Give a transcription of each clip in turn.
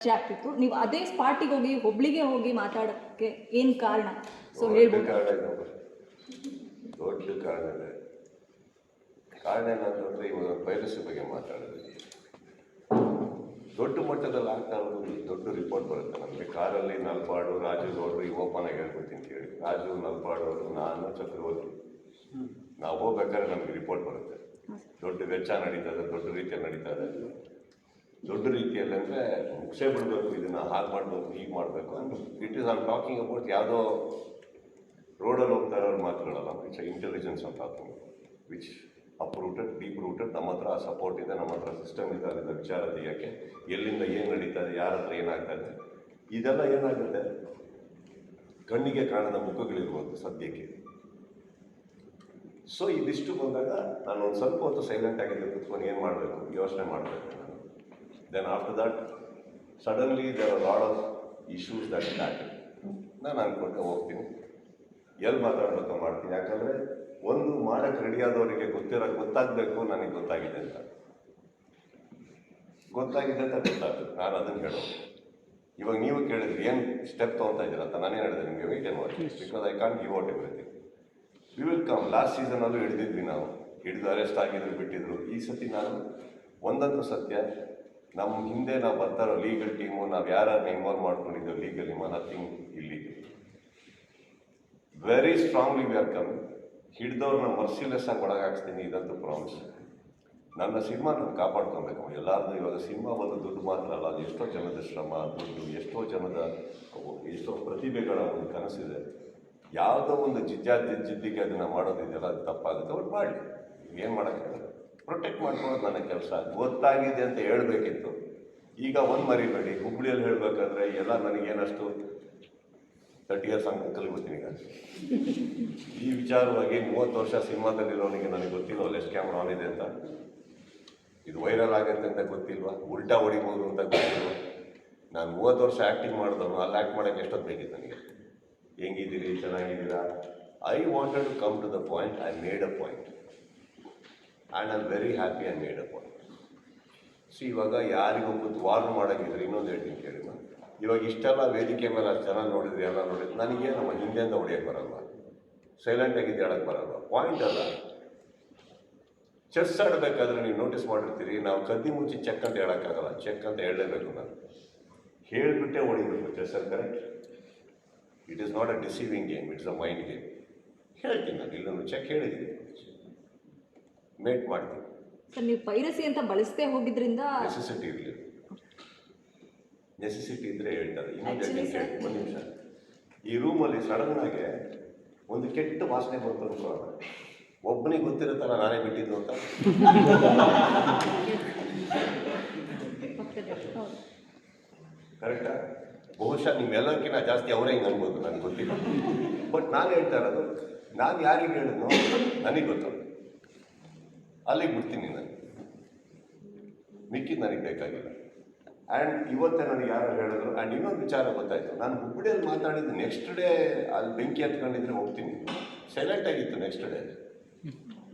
ಆಗ್ತಿತ್ತು ನೀವು ಅದೇ ಸ್ಪಾಟಿಗೆ ಹೋಗಿ ಒಬ್ಳಿಗೆ ಹೋಗಿ ಮಾತಾಡೋಕ್ಕೆ ಏನು ಕಾರಣ? ಸೊ ಹೇಳ್ಬೋದು. ದೊಡ್ಡ ಕಾರಣ ಇದೆ ಕಾರಣ ಏನಂತಂದ್ರೆ ಇವಾಗ ಪೈರಸಿ ಬಗ್ಗೆ ಮಾತಾಡಿದ್ವಿ ದೊಡ್ಡ ಮಟ್ಟದಲ್ಲಿ ಆಗ್ತಾ ಇರೋದು ದೊಡ್ಡ ರಿಪೋರ್ಟ್ ಬರುತ್ತೆ. ನಮಗೆ ಕಾರಲ್ಲಿ ನಲ್ಪಾಡು ರಾಜು ನೋಡ್ರಿ ಈಗ ಓಪನ್ ಆಗಿ ಹೇಳ್ಬಿಡ್ತೀನಿ ಕೇಳಿ ರಾಜು ನಲ್ಪಾಡು ಅವರು ನಾನು ಚಕ್ರವರ್ತಿ. ನಾವು ಹೋಗ್ಬೇಕಾದ್ರೆ ನಮಗೆ ರಿಪೋರ್ಟ್ ಬರುತ್ತೆ. ದೊಡ್ಡ ವೆಚ್ಚ ನಡೀತಾ ಇದೆ ದೊಡ್ಡ ರೀತಿಯಲ್ಲಿ ನಡೀತಾ ಇದೆ. ದೊಡ್ಡ ರೀತಿಯಲ್ಲಿ ಅಂದರೆ ಮುಗಿಸೇ ಬಿಡಬೇಕು, ಇದನ್ನು ಹಾಗೆ ಮಾಡಬೇಕು, ಹೀಗೆ ಮಾಡಬೇಕು ಅಂದ್ರೆ it is are talking about ಯಾವುದೋ ರೋಡಲ್ಲಿ ಹೋಗ್ತಾ ಇರೋರು ಮಾತುಗಳಲ್ಲ ಇಟ್ಸ್ ಇಂಟೆಲಿಜೆನ್ಸ್ ಅಂತ talking which up rooted deep rooted ನಮ್ಮ ಹತ್ರ ಸಪೋರ್ಟ್ ಇದೆ, ನಮ್ಮ ಹತ್ರ ಸಿಸ್ಟಮ್ ಇದೆ ಅದರಿಂದ ವಿಚಾರ ತೆಗಿಯೋಕ್ಕೆ, ಎಲ್ಲಿಂದ ಏನು ನಡೀತಾ ಇದೆ, ಯಾರ ಹತ್ರ ಏನಾಗ್ತಾ ಇದೆ. ಇದೆಲ್ಲ ಏನಾಗುತ್ತೆ? ಕಣ್ಣಿಗೆ ಕಾಣದ ಮುಖಗಳಿರ್ಬೋದು ಸದ್ಯಕ್ಕೆ. ಸೊ ಇದಿಷ್ಟು ಬಂದಾಗ ನಾನು ಒಂದು ಸ್ವಲ್ಪ ಹೊತ್ತು ಸೈಲೆಂಟ್ ಆಗಿದ್ದೆ ಕುತ್ಕೊಂಡು ಏನು ಮಾಡಬೇಕು, ಯೋಚನೆ ಮಾಡಬೇಕು. ನಾನು then after that suddenly are a lot of issues that start ನಾನು ಅಂದ್ಕೊಂಡೆ ಹೋಗ್ತೀನಿ ಎಲ್ಲಿ ಮಾತಾಡ್ಬೇಕು ಮಾಡ್ತೀನಿ. ಯಾಕಂದರೆ ಒಂದು ಮಾಡಕ್ಕೆ ರೆಡಿಯಾದವರಿಗೆ ಗೊತ್ತಿರೋ ಗೊತ್ತಾಗಬೇಕು, ನನಗೆ ಗೊತ್ತಾಗಿದೆ ಅಂತ. ಗೊತ್ತಾಗಿದೆ ಅಂತ ಗೊತ್ತಾಗ್ತದೆ. ನಾನು ಅದನ್ನು ಹೇಳೋದು. ಇವಾಗ ನೀವು ಕೇಳಿದ್ರಿ, ಏನು ಸ್ಟೆಪ್ ತೊಗೊತಾ ಇದ್ದೀರ ಅಂತ ನಾನೇನು ಹೇಳಿದೆ ನಿಮಗೆ? ವೆಯ್ಟ್ ಏನು ಮಾಡಿ because I can give out everything we will come last ಸೀಸನಲ್ಲೂ ಹಿಡಿದಿದ್ವಿ ನಾವು. ಹಿಡಿದು ಅರೆಸ್ಟ್ ಆಗಿದ್ರು, ಬಿಟ್ಟಿದ್ರು. ಈ ಸತಿ ನಾನು ಒಂದಂತೂ ಸತ್ಯ ನಮ್ಮ ಹಿಂದೆ ನಾವು ಬರ್ತಾರೋ ಲೀಗಲ್ ಟೀಮು ನಾವು ಯಾರನ್ನ ಇನ್ವಾಲ್ವ್ ಮಾಡ್ಕೊಂಡಿದ್ದೇವೆ ಲೀಗಲಿ ನಥಿಂಗ್ ಇಲ್ಲಿ very strongly we are coming ಹಿಡ್ದವ್ರನ್ನ merciless ಆಗಿ ಒಳಗಾಕ್ಸ್ತೀನಿ, ಇದಂತೂ ಪ್ರಾಮಿಸ್ ನನ್ನ ಸಿನಿಮಾ ನಾನು ಕಾಪಾಡ್ಕೊಬೇಕು. ಎಲ್ಲಾರ್ದು ಇವಾಗ ಸಿನಿಮಾ ಬಂದು ದುಡ್ಡು ಮಾತ್ರ ಅಲ್ಲ, ಅದು ಎಷ್ಟೋ ಜನದ ಶ್ರಮ, ದುಡ್ಡು, ಎಷ್ಟೋ ಜನದ ಎಷ್ಟೋ ಪ್ರತಿಭೆಗಳ ಒಂದು ಕನಸಿದೆ. ಯಾವುದೋ ಒಂದು ಜಿಜ್ಜಾ ಜಿದ್ದಿಗೆ ಅದನ್ನು ಮಾಡೋದಿದೆಯಲ್ಲ ಅದು ತಪ್ಪಾಗುತ್ತೆ, ಅವ್ರು ಮಾಡಿ ಏನು ಮಾಡೋಕ್ಕಾಗಲ್ಲ. ಪ್ರೊಟೆಕ್ಟ್ ಮಾಡ್ಕೊಳ್ಳೋದು ನನ್ನ ಕೆಲಸ. ಗೊತ್ತಾಗಿದೆ ಅಂತ ಹೇಳಬೇಕಿತ್ತು. ಈಗ ಒಂದು ಮರಿಬೇಡಿ. ಹುಬ್ಳಿಯಲ್ಲಿ ಹೇಳಬೇಕಾದ್ರೆ ಎಲ್ಲ ನನಗೇನಷ್ಟು ತರ್ಟಿ ಇಯರ್ಸ್ ಹಂಗೆ ಕಲ್ಬಿಡ್ತೀನಿ ಈಗ. ಈ ವಿಚಾರವಾಗಿ ಮೂವತ್ತು ವರ್ಷ ಸಿನಿಮಾದಲ್ಲಿರೋನಿಗೆ ನನಗೆ ಗೊತ್ತಿಲ್ಲ ಲೆಸ್ ಕ್ಯಾಮ್ರಾ ಆನ್ ಇದೆ ಅಂತ. ಇದು ವೈರಲ್ ಆಗುತ್ತೆ ಅಂತ ಗೊತ್ತಿಲ್ವಾ? ಉಲ್ಟಾ ಹೊಡಿಬೋದು ಅಂತ ಗೊತ್ತಿಲ್ವಾ? ನಾನು ಮೂವತ್ತು ವರ್ಷ ಆ್ಯಕ್ಟಿಂಗ್ ಮಾಡಿದವನು, ಅಲ್ಲಿ ಆ್ಯಕ್ಟ್ ಮಾಡೋಕ್ಕೆ ಎಷ್ಟೊತ್ತು ಬೇಕಿತ್ತು ನನಗೆ? ಹೆಂಗಿದ್ದೀರಿ? ಚೆನ್ನಾಗಿದ್ದೀರಾ? I wanted to come to the point I made a point and am very happy I made up so ಇವಾಗ ಯಾರಿಗೂ ಕೂತು ವಾರ್ನ್ ಮಾಡೋಂಗಿದ್ರೆ ಇನ್ನೊಂದು ಹೇಳ್ತೀನಿ ಕೇಳಿ ನಾನು. ಇವಾಗ ಇಷ್ಟೆಲ್ಲ ವೇದಿಕೆ ಮೇಲೆ ಅಷ್ಟು ಜನ ನೋಡಿದ್ರಿ, ಎಲ್ಲ ನೋಡಿದ್ರೆ ನನಗೆ ನಮ್ಮ ಹಿಂದೆಯಿಂದ ಹೊಡಿಯೋಕ್ಕೆ ಬರಲ್ಲ ಸೈಲೆಂಟ್ ಆಗಿದ್ದು ಹೇಳಕ್ಕೆ ಬರಲ್ಲ ಪಾಯಿಂಟ್ ಅಲ್ಲ. ಚೆಸ್ ಆಡಬೇಕಾದ್ರೆ ನೀವು ನೋಟಿಸ್ ಮಾಡಿರ್ತೀರಿ, ನಾವು ಕದ್ದಿ ಮುಂಚೆ ಚೆಕ್ ಅಂತ ಹೇಳೋಕ್ಕಾಗಲ್ಲ. ಚೆಕ್ ಅಂತ ಹೇಳಲೇಬೇಕು ನಾನು. ಹೇಳಿಬಿಟ್ಟೆ ಹೊಡಿಬೇಕು ಚೆಸ್ಸಲ್ಲಿ correct it is not a deceiving game it's a mind game ಹೇಳ್ತೀನಿ ನಾನು, ಇಲ್ಲೊಂದು ಚೆಕ್ ಹೇಳಿದ್ದೀನಿ. ಮೇಟ್ ಮಾಡ್ತೀನಿ ಸರ್ ನೀವು ಪೈರಸಿ ಅಂತ ಬಳಸದೆ ಹೋಗಿದ್ರಿಂದ ನೆಸೆಸಿಟಿ ಇರಲಿ. ನೆಸೆಸಿಟಿ ಇದ್ದರೆ ಹೇಳ್ತಾರೆ. ಕೇಳಿ ಒಂದು ನಿಮಿಷ. ಈ ರೂಮಲ್ಲಿ ಆಗಿ ಒಂದು ಕೆಟ್ಟ ವಾಸನೆ ಬಂತು ಅನ್ಕೊಳ್ಳೋಣ ಒಬ್ಬನಿಗೆ ಗೊತ್ತಿರುತ್ತಲ್ಲ ನಾನೇ ಬಿಟ್ಟಿದ್ದು ಅಂತ. ಕರೆಕ್ಟಾ ಬಹುಶಃ ನಿಮ್ಮೆಲ್ಲಕ್ಕಿಂತ ಜಾಸ್ತಿ ಅವರೇ ಹಿಂಗೆ ಅನ್ಬೋದು ನನಗೆ ಗೊತ್ತಿಲ್ಲ. ಬಟ್ ನಾನು ಹೇಳ್ತಾ ಇರೋದು ನಾನು ಯಾರಿಗೆ ಹೇಳಿದ್ನೋ ನನಗೆ ಗೊತ್ತು. ಅಲ್ಲಿಗೆ ಬಿಡ್ತೀನಿ ನಾನು. ಮಿಕ್ಕಿದ್ದು ನನಗೆ ಬೇಕಾಗಿಲ್ಲ. ಆ್ಯಂಡ್ ಇವತ್ತೇ ನನಗೆ ಯಾರು ಹೇಳಿದ್ರು ಆ್ಯಂಡ್ ಇನ್ನೊಂದು ವಿಚಾರ ಗೊತ್ತಾಯಿತು. ನಾನು ಹುಬ್ಬಳ್ಳಿಯಲ್ಲಿ ಮಾತಾಡಿದ್ದು ನೆಕ್ಸ್ಟ್ ಡೇ ಅಲ್ಲಿ ಬೆಂಕಿ ಹತ್ಕೊಂಡಿದ್ರೆ ಹೋಗ್ತೀನಿ. ಸೈಲೆಂಟ್ ಆಗಿತ್ತು ನೆಕ್ಸ್ಟ್ ಡೇ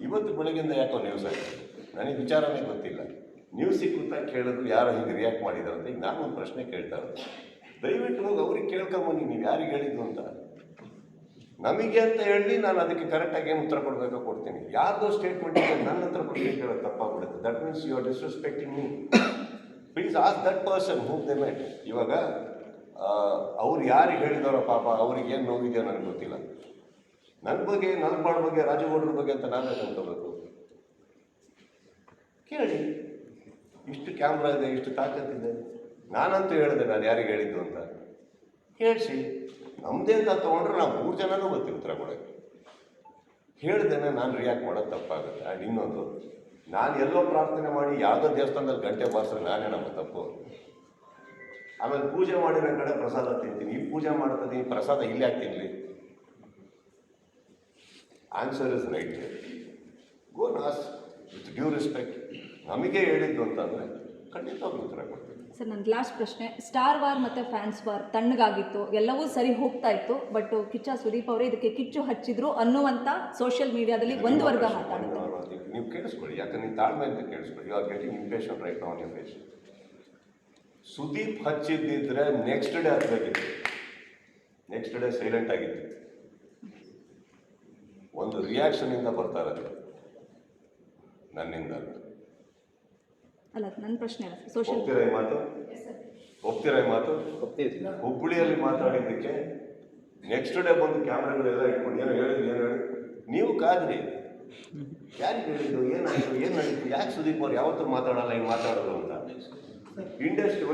ಇವತ್ತು ಬೆಳಗ್ಗೆಯಿಂದ ಯಾಕೋ ನ್ಯೂಸ್ ಆಯಿತು? ನನಗೆ ವಿಚಾರನೇ ಗೊತ್ತಿಲ್ಲ. ನ್ಯೂಸಿಗೆ ಸಿಕ್ಕುತ್ತಾ ಕೇಳಿದ್ರು, ಯಾರು ಹೀಗೆ ರಿಯಾಕ್ಟ್ ಮಾಡಿದಾರಂತ? ಈಗ ಒಂದು ಪ್ರಶ್ನೆ ಕೇಳ್ತಾ ಇರೋದು. ದಯವಿಟ್ಟು ಹೋಗಿ ಅವ್ರಿಗೆ ಕೇಳ್ಕೊಂಬನ್ನಿ, ನೀವು ಯಾರಿಗೆ ಹೇಳಿದ್ದು ಅಂತ. ನಮಗೆ ಅಂತ ಹೇಳಿ ನಾನು ಅದಕ್ಕೆ ಕರೆಕ್ಟಾಗಿ ಏನು ಉತ್ತರ ಕೊಡಬೇಕೋ ಕೊಡ್ತೀನಿ. ಯಾರ್ದೋ ಸ್ಟೇಟ್ಮೆಂಟ್ ಇದೆ, ನನ್ನ ಹತ್ರ ಕೊಡ್ಲಿಕ್ಕೆ ಕೇಳೋದು ತಪ್ಪಾಗ್ಬಿಡುತ್ತೆ. That means you are disrespecting me please as that person who they made ಇವಾಗ ಅವ್ರು ಯಾರಿಗೆ ಹೇಳಿದಾರೋ ಪಾಪ ಅವ್ರಿಗೆ ಏನು ನೋವಿದೆಯೋ ನನಗೆ ಗೊತ್ತಿಲ್ಲ. ನನ್ನ ಬಗ್ಗೆ ನನ್ನ ಬಾಳ ಬಗ್ಗೆ, ರಾಜಗೌಡರ ಬಗ್ಗೆ ಅಂತ ನಾನೇ ತಿಳ್ಕೋಬೇಕು. ಕೇಳಿ. ಇಷ್ಟು ಕ್ಯಾಮ್ರಾ ಇದೆ, ಇಷ್ಟು ತಾಕತ್ತಿದೆ. ನಾನಂತೂ ಹೇಳಿದೆ, ನಾನು ಯಾರಿಗೆ ಹೇಳಿದ್ದು ಅಂತ. ಹೇಳಿಸಿ ನಮ್ಮದೇ ಅಂತ ತೊಗೊಂಡ್ರೆ ನಾವು ಮೂರು ಜನನೂ ಬರ್ತೀವಿ ಉತ್ತರ ಕೊಡೋಕ್ಕೆ. ಹೇಳ್ದೇನೆ ನಾನು ರಿಯಾಕ್ಟ್ ಮಾಡೋದು ತಪ್ಪಾಗುತ್ತೆ. ಆ್ಯಂಡ್ ಇನ್ನೊಂದು. ನಾನು ಎಲ್ಲೋ ಪ್ರಾರ್ಥನೆ ಮಾಡಿ ಯಾವುದೋ ದೇವಸ್ಥಾನದಲ್ಲಿ ಗಂಟೆ ಬಾರಿಸಿದ್ರೆ ನಾನೇ ನಮ್ಮ ತಪ್ಪು. ಆಮೇಲೆ ಪೂಜೆ ಮಾಡಿರೋ ಕಡೆ ಪ್ರಸಾದ ತಿಂತೀನಿ. ಈ ಪೂಜೆ ಮಾಡ್ತೀನಿ ಪ್ರಸಾದ ಇಲ್ಲಿ ಯಾಕೆ ಆನ್ಸರ್ ಇಸ್ ರೈಟ್ ಗೋ ನಾಸ್ ವಿತ್ ಡ್ಯೂ ರೆಸ್ಪೆಕ್ಟ್ ನಮಗೆ ಹೇಳಿದ್ದು ಅಂತಂದರೆ ಖಂಡಿತವಾಗ್ಲೂ ಉತ್ತರ ಕೊಡ್ತೀನಿ. ಸರ್ ನನ್ನ ಲಾಸ್ಟ್ ಪ್ರಶ್ನೆ. ಸ್ಟಾರ್ ವಾರ್ ಮತ್ತು ಫ್ಯಾನ್ಸ್ ವಾರ್ ತಣ್ಣಗಾಗಿತ್ತು. ಎಲ್ಲವೂ ಸರಿ ಹೋಗ್ತಾ ಇತ್ತು ಬಟ್ ಕಿಚ್ಚ ಸುದೀಪ್ ಅವರೇ ಇದಕ್ಕೆ ಕಿಚ್ಚು ಹಚ್ಚಿದ್ರು ಅನ್ನುವಂಥ ಸೋಷಿಯಲ್ ಮೀಡಿಯಾದಲ್ಲಿ ಒಂದು ವರ್ಗ ಮಾತಾಡಿದ್ರು ನೀವು ಕೇಳಿಸ್ಕೊಳ್ಳಿ ಯಾಕಂದ್ರೆ ನೀವು ತಾಳ್ಮೆ ಅಂತ ಕೇಳಿಸ್ಕೊಳ್ಳಿ. You are getting impatient right on your face Sudeep ಹಚ್ಚಿದ್ದಿದ್ರೆ next day ಹತ್ತಬೇಕಿತ್ತು ನೆಕ್ಸ್ಟ್ ಡೇ ಸೈಲೆಂಟ್ ಆಗಿತ್ತು. ಒಂದು ರಿಯಾಕ್ಷನಿಂದ ಬರ್ತಾ ಇರೋದು. ನನ್ನಿಂದ ಅಲ್ಲ ನನ್ನ ಪ್ರಶ್ನೆ ಅಲ್ಲ ಸೋಷಿಯಲ್ ಒಪ್ತೀರಾ ಈ ಮಾತು? ಒಪ್ತೀರಾ ಈ ಮಾತು? ಹುಬ್ಬಳ್ಳಿಯಲ್ಲಿ ಮಾತಾಡಿದ್ದಕ್ಕೆ ನೆಕ್ಸ್ಟ್ ಡೇ ಬಂದು ಕ್ಯಾಮ್ರಾಗಳೆಲ್ಲ ಇಟ್ಕೊಂಡು ಏನೋ ಹೇಳಿದ್ರು ಏನು ಹೇಳಿ ನೀವು ಕಾದ್ರಿ. ಯಾರಿಗೆ ಹೇಳಿದ್ದು? ಏನಾಯ್ತು ಏನು ನಡೀತು? ಯಾಕೆ ಸುದೀಪ್ ಅವ್ರು ಯಾವತ್ತೂ ಮಾತಾಡಲ್ಲ ಹಿಂಗೆ ಮಾತಾಡೋದು ಅಂತ? ಇಂಡಸ್ಟ್ರಿ